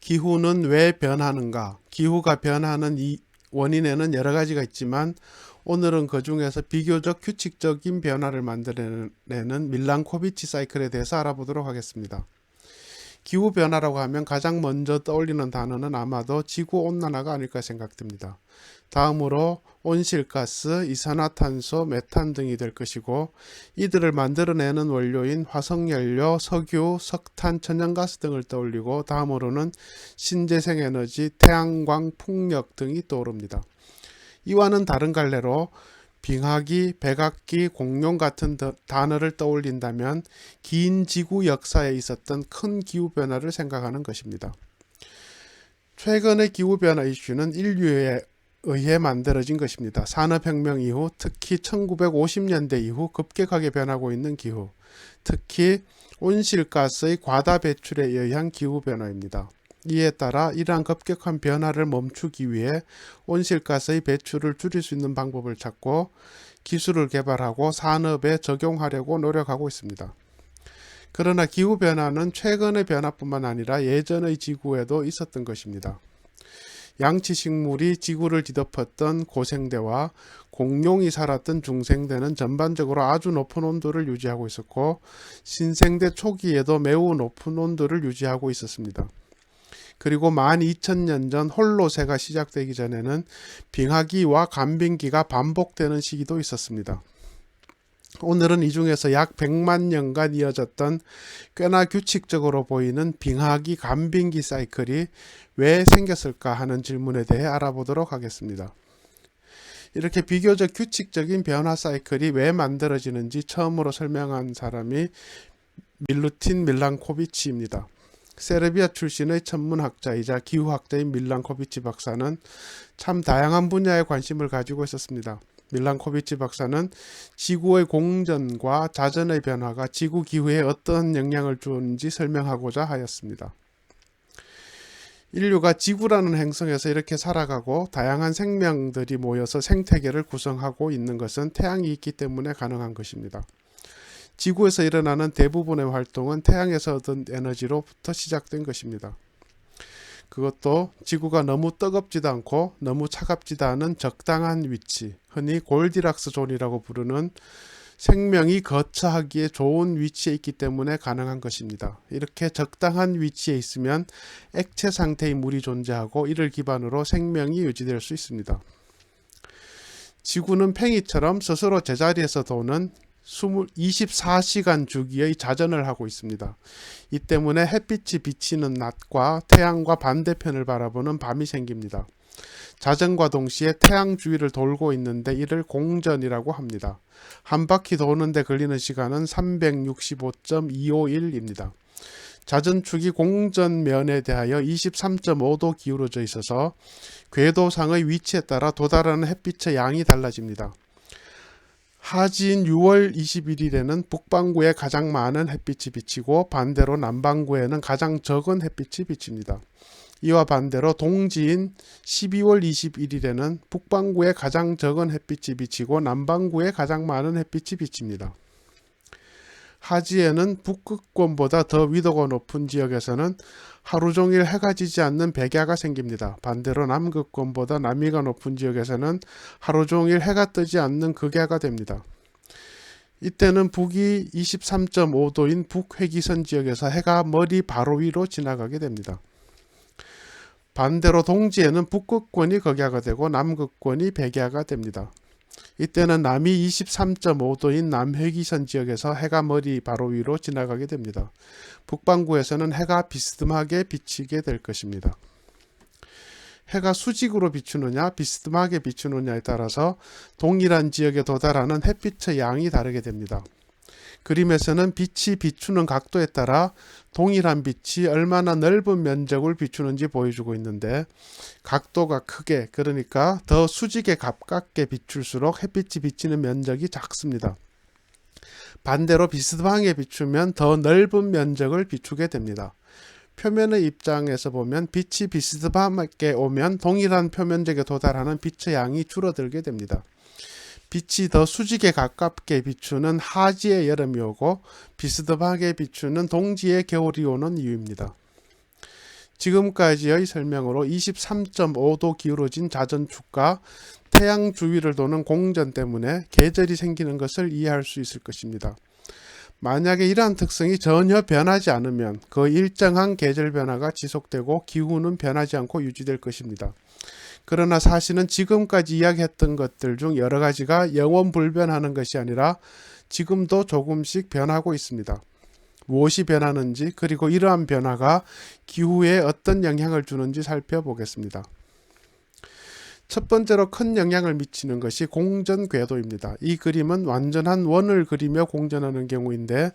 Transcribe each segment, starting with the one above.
기후는 왜 변하는가? 기후가 변하는 이 원인에는 여러 가지가 있지만 오늘은 그 중에서 비교적 규칙적인 변화를 만들어내는 밀란코비치 사이클에 대해서 알아보도록 하겠습니다. 기후 변화라고 하면 가장 먼저 떠올리는 단어는 아마도 지구 온난화가 아닐까 생각됩니다. 다음으로 온실가스, 이산화탄소, 메탄 등이 될 것이고 이들을 만들어내는 원료인 화석연료, 석유, 석탄, 천연가스 등을 떠올리고 다음으로는 신재생에너지, 태양광, 풍력 등이 떠오릅니다. 이와는 다른 갈래로 빙하기, 백악기, 공룡 같은 더- 단어를 떠올린다면 긴 지구 역사에 있었던 큰 기후 변화를 생각하는 것입니다. 최근의 기후 변화 이슈는 인류에 의해 만들어진 것입니다. 산업혁명 이후 특히 1950년대 이후 급격하게 변하고 있는 기후, 특히 온실가스의 과다 배출에 의한 기후 변화입니다. 이에 따라 이러한 급격한 변화를 멈추기 위해 온실가스의 배출을 줄일 수 있는 방법을 찾고 기술을 개발하고 산업에 적용하려고 노력하고 있습니다. 그러나 기후 변화는 최근의 변화뿐만 아니라 예전의 지구에도 있었던 것입니다. 양치 식물이 지구를 뒤덮었던 고생대와 공룡이 살았던 중생대는 전반적으로 아주 높은 온도를 유지하고 있었고 신생대 초기에도 매우 높은 온도를 유지하고 있었습니다. 그리고 12,000년 전 홀로세가 시작되기 전에는 빙하기와 간빙기가 반복되는 시기도 있었습니다. 오늘은 이 중에서 약 100만 년간 이어졌던 꽤나 규칙적으로 보이는 빙하기 간빙기 사이클이 왜 생겼을까 하는 질문에 대해 알아보도록 하겠습니다. 이렇게 비교적 규칙적인 변화 사이클이 왜 만들어지는지 처음으로 설명한 사람이 밀루틴 밀란코비치입니다. 세르비아 출신의 천문학자이자 기후학자인 밀란코비치 박사는 참 다양한 분야에 관심을 가지고 있었습니다. 밀란코비치 박사는 지구의 공전과 자전의 변화가 지구 기후에 어떤 영향을 주는지 설명하고자 하였습니다. 인류가 지구라는 행성에서 이렇게 살아가고 다양한 생명들이 모여서 생태계를 구성하고 있는 것은 태양이 있기 때문에 가능한 것입니다. 지구에서 일어나는 대부분의 활동은 태양에서 얻은 에너지로부터 시작된 것입니다. 그것도 지구가 너무 뜨겁지도 않고 너무 차갑지도 않은 적당한 위치, 흔히 골디락스 존이라고 부르는 생명이 거처하기에 좋은 위치에 있기 때문에 가능한 것입니다. 이렇게 적당한 위치에 있으면 액체 상태의 물이 존재하고 이를 기반으로 생명이 유지될 수 있습니다. 지구는 팽이처럼 스스로 제자리에서 도는 24시간 주기의 자전을 하고 있습니다. 이 때문에 햇빛이 비치는 낮과 태양과 반대편을 바라보는 밤이 생깁니다. 자전과 동시에 태양 주위를 돌고 있는데 이를 공전이라고 합니다. 한 바퀴 도는데 걸리는 시간은 365.251입니다. 자전축이 공전면에 대하여 23.5도 기울어져 있어서 궤도상의 위치에 따라 도달하는 햇빛의 양이 달라집니다. 하지인 6월 21일에는 북반구에 가장 많은 햇빛이 비치고 반대로 남반구에는 가장 적은 햇빛이 비칩니다. 이와 반대로 동지인 12월 21일에는 북반구에 가장 적은 햇빛이 비치고 남반구에 가장 많은 햇빛이 비칩니다. 하지에는 북극권보다 더 위도가 높은 지역에서는 하루 종일 해가 지지 않는 백야가 생깁니다. 반대로 남극권보다 남위가 높은 지역에서는 하루 종일 해가 뜨지 않는 극야가 됩니다. 이때는 북위 23.5도인 북회기선 지역에서 해가 머리 바로 위로 지나가게 됩니다. 반대로 동지에는 북극권이 극야가 되고 남극권이 백야가 됩니다. 이때는 남이 23.5도인 남회기선 지역에서 해가 머리 바로 위로 지나가게 됩니다. 북반구에서는 해가 비스듬하게 비치게 될 것입니다. 해가 수직으로 비추느냐 비스듬하게 비추느냐에 따라서 동일한 지역에 도달하는 햇빛의 양이 다르게 됩니다. 그림에서는 빛이 비추는 각도에 따라 동일한 빛이 얼마나 넓은 면적을 비추는지 보여주고 있는데 각도가 크게 그러니까 더 수직에 가깝게 비출수록 햇빛이 비치는 면적이 작습니다. 반대로 비스듬하게 비추면 더 넓은 면적을 비추게 됩니다. 표면의 입장에서 보면 빛이 비스듬하게 오면 동일한 표면적에 도달하는 빛의 양이 줄어들게 됩니다. 빛이 더 수직에 가깝게 비추는 하지의 여름이 오고 비스듬하게 비추는 동지의 겨울이 오는 이유입니다. 지금까지의 설명으로 23.5도 기울어진 자전축과 태양 주위를 도는 공전 때문에 계절이 생기는 것을 이해할 수 있을 것입니다. 만약에 이러한 특성이 전혀 변하지 않으면 그 일정한 계절 변화가 지속되고 기후는 변하지 않고 유지될 것입니다. 그러나 사실은 지금까지 이야기했던 것들 중 여러 가지가 영원 불변하는 것이 아니라 지금도 조금씩 변하고 있습니다. 무엇이 변하는지 그리고 이러한 변화가 기후에 어떤 영향을 주는지 살펴보겠습니다. 첫 번째로 큰 영향을 미치는 것이 공전 궤도입니다. 이 그림은 완전한 원을 그리며 공전하는 경우인데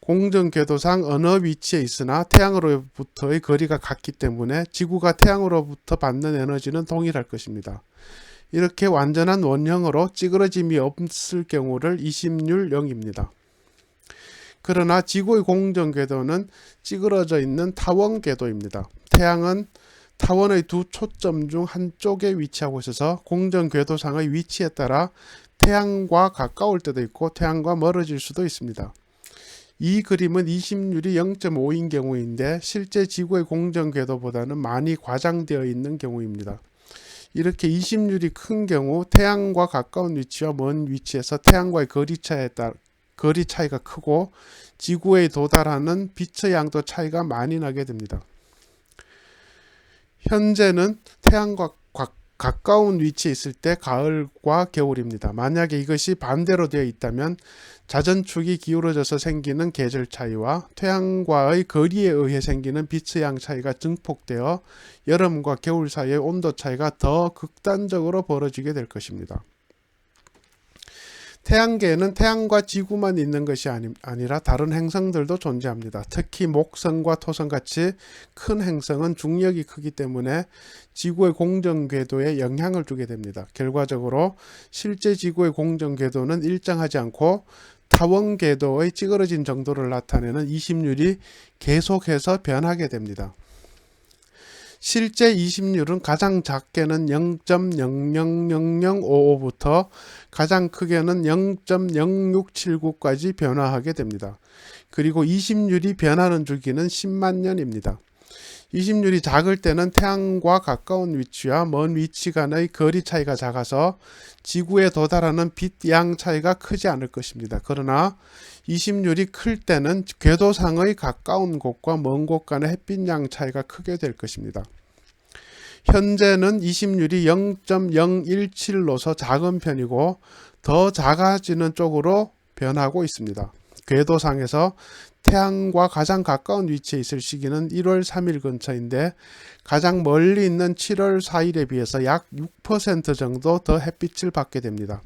공전 궤도상 어느 위치에 있으나 태양으로부터의 거리가 같기 때문에 지구가 태양으로부터 받는 에너지는 동일할 것입니다. 이렇게 완전한 원형으로 찌그러짐이 없을 경우를 이심률 0입니다. 그러나 지구의 공전 궤도는 찌그러져 있는 타원 궤도입니다. 태양은 타원의 두 초점 중 한쪽에 위치하고 있어서 공전 궤도상의 위치에 따라 태양과 가까울 때도 있고 태양과 멀어질 수도 있습니다. 이 그림은 20률이 0.5인 경우인데 실제 지구의 공전 궤도보다는 많이 과장되어 있는 경우입니다. 이렇게 20률이 큰 경우 태양과 가까운 위치와 먼 위치에서 태양과의 거리 차에 따라 거리 차이가 크고 지구에 도달하는 빛의 양도 차이가 많이 나게 됩니다. 현재는 태양과 가까운 위치에 있을 때 가을과 겨울입니다. 만약에 이것이 반대로 되어 있다면 자전축이 기울어져서 생기는 계절 차이와 태양과의 거리에 의해 생기는 빛의 양 차이가 증폭되어 여름과 겨울 사이의 온도 차이가 더 극단적으로 벌어지게 될 것입니다. 태양계에는 태양과 지구만 있는 것이 아니, 아니 라 다른 행성들도 존재합니다. 특히 목성과 토성 같이 큰 행성은 중력이 크기 때문에 지구의 공전 궤도에 영향을 주게 됩니다. 결과적으로 실제 지구의 공전 궤도는 일정하지 않고 타원 궤도의 찌그러진 정도를 나타내는 20률이 계속해서 변하게 됩니다. 실제 20률은 가장 작게는 0.000055부터 가장 크게는 0.0679까지 변화하게 됩니다. 그리고 20률이 변하는 주기는 10만 년입니다. 20률이 작을 때는 태양과 가까운 위치와 먼 위치 간의 거리 차이가 작아서 지구에 도달하는 빛 양 차이가 크지 않을 것입니다. 그러나 20률이 클 때는 궤도상의 가까운 곳과 먼 곳 간의 햇빛 양 차이가 크게 될 것입니다. 현재는 20률이 0.017로서 작은 편이고 더 작아지는 쪽으로 변하고 있습니다. 궤도상에서 태양과 가장 가까운 위치에 있을 시기는 1월 3일 근처인데 가장 멀리 있는 7월 4일에 비해서 약 6% 정도 더 햇빛을 받게 됩니다.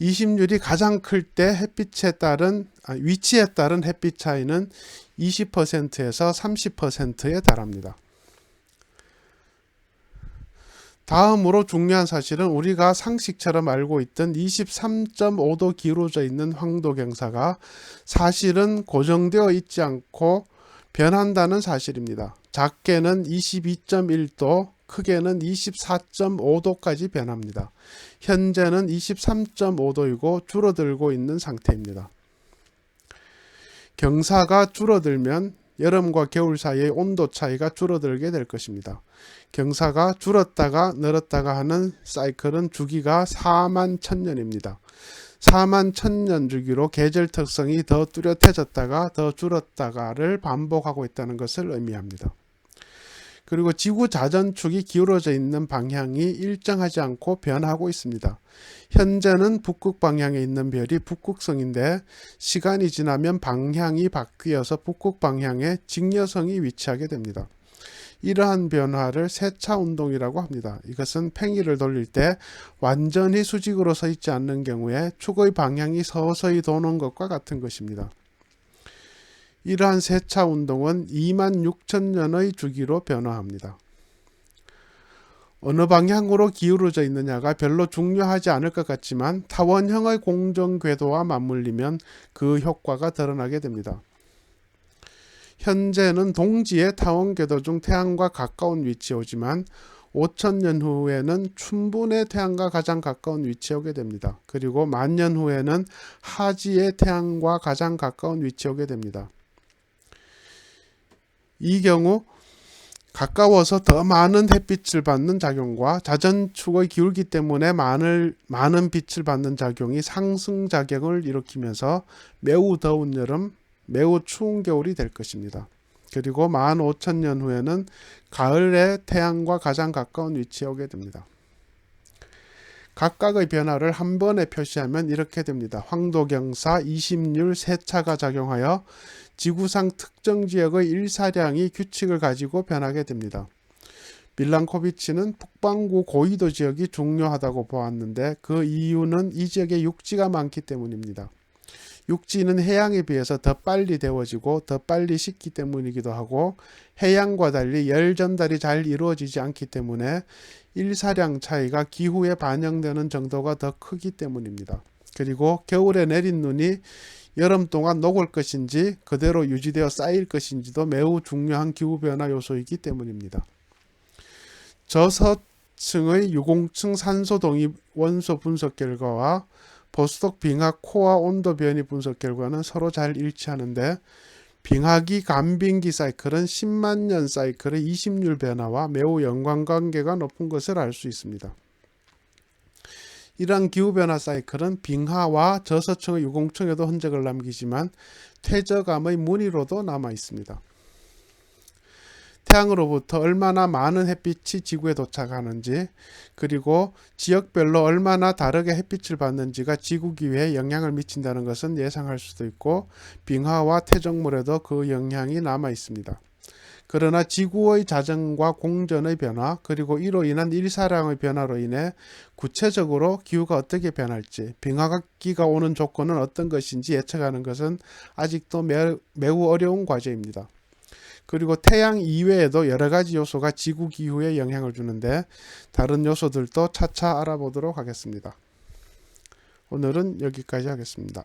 20률이 가장 클 때 햇빛에 따른 아, 위치에 따른 햇빛 차이는 20%에서 30%에 달합니다. 다음으로 중요한 사실은 우리가 상식처럼 알고 있던 23.5도 기울어져 있는 황도경사가 사실은 고정되어 있지 않고 변한다는 사실입니다. 작게는 22.1도, 크게는 24.5도까지 변합니다. 현재는 23.5도이고 줄어들고 있는 상태입니다. 경사가 줄어들면 여름과 겨울 사이의 온도 차이가 줄어들게 될 것입니다. 경사가 줄었다가 늘었다가 하는 사이클은 주기가 4만 천년입니다. 4만 천년 주기로 계절 특성이 더 뚜렷해졌다가 더 줄었다가를 반복하고 있다는 것을 의미합니다. 그리고 지구 자전축이 기울어져 있는 방향이 일정하지 않고 변하고 있습니다. 현재는 북극 방향에 있는 별이 북극성인데 시간이 지나면 방향이 바뀌어서 북극 방향에 직녀성이 위치하게 됩니다. 이러한 변화를 세차 운동이라고 합니다. 이것은 팽이를 돌릴 때 완전히 수직으로 서 있지 않는 경우에 축의 방향이 서서히 도는 것과 같은 것입니다. 이러한 세차 운동은 2만 6천 년의 주기로 변화합니다. 어느 방향으로 기울어져 있느냐가 별로 중요하지 않을 것 같지만 타원형의 공정 궤도와 맞물리면 그 효과가 드러나게 됩니다. 현재는 동지의 타원 궤도 중 태양과 가까운 위치에 오지만 5천년 후에는 춘분의 태양과 가장 가까운 위치에 오게 됩니다. 그리고 만년 후에는 하지의 태양과 가장 가까운 위치에 오게 됩니다. 이 경우 가까워서 더 많은 햇빛을 받는 작용과 자전축의 기울기 때문에 많은, 많은 빛을 받는 작용이 상승 작용을 일으키면서 매우 더운 여름, 매우 추운 겨울이 될 것입니다. 그리고 15,000년 후에는 가을에 태양과 가장 가까운 위치에 오게 됩니다. 각각의 변화를 한 번에 표시하면 이렇게 됩니다. 황도경사 20률 세차가 작용하여 지구상 특정 지역의 일사량이 규칙을 가지고 변하게 됩니다. 밀란코비치는 북반구 고위도 지역이 중요하다고 보았는데 그 이유는 이 지역에 육지가 많기 때문입니다. 육지는 해양에 비해서 더 빨리 데워지고 더 빨리 식기 때문이기도 하고 해양과 달리 열 전달이 잘 이루어지지 않기 때문에 일사량 차이가 기후에 반영되는 정도가 더 크기 때문입니다. 그리고 겨울에 내린 눈이 여름 동안 녹을 것인지 그대로 유지되어 쌓일 것인지도 매우 중요한 기후변화 요소이기 때문입니다. 저서층의 유공층 산소 동위 원소 분석 결과와 보스톡 빙하 코어 온도 변이 분석 결과는 서로 잘 일치하는데 빙하기 간빙기 사이클은 10만 년 사이클의 20률 변화와 매우 연관관계가 높은 것을 알 수 있습니다. 이러한 기후변화 사이클은 빙하와 저서층의 유공층에도 흔적을 남기지만 퇴저감의 무늬로도 남아 있습니다. 태양으로부터 얼마나 많은 햇빛이 지구에 도착하는지 그리고 지역별로 얼마나 다르게 햇빛을 받는지가 지구 기후에 영향을 미친다는 것은 예상할 수도 있고 빙하와 퇴적물에도 그 영향이 남아 있습니다. 그러나 지구의 자전과 공전의 변화 그리고 이로 인한 일사량의 변화로 인해 구체적으로 기후가 어떻게 변할지 빙하기가 오는 조건은 어떤 것인지 예측하는 것은 아직도 매, 매우 어려운 과제입니다. 그리고 태양 이외에도 여러 가지 요소가 지구 기후에 영향을 주는데 다른 요소들도 차차 알아보도록 하겠습니다. 오늘은 여기까지 하겠습니다.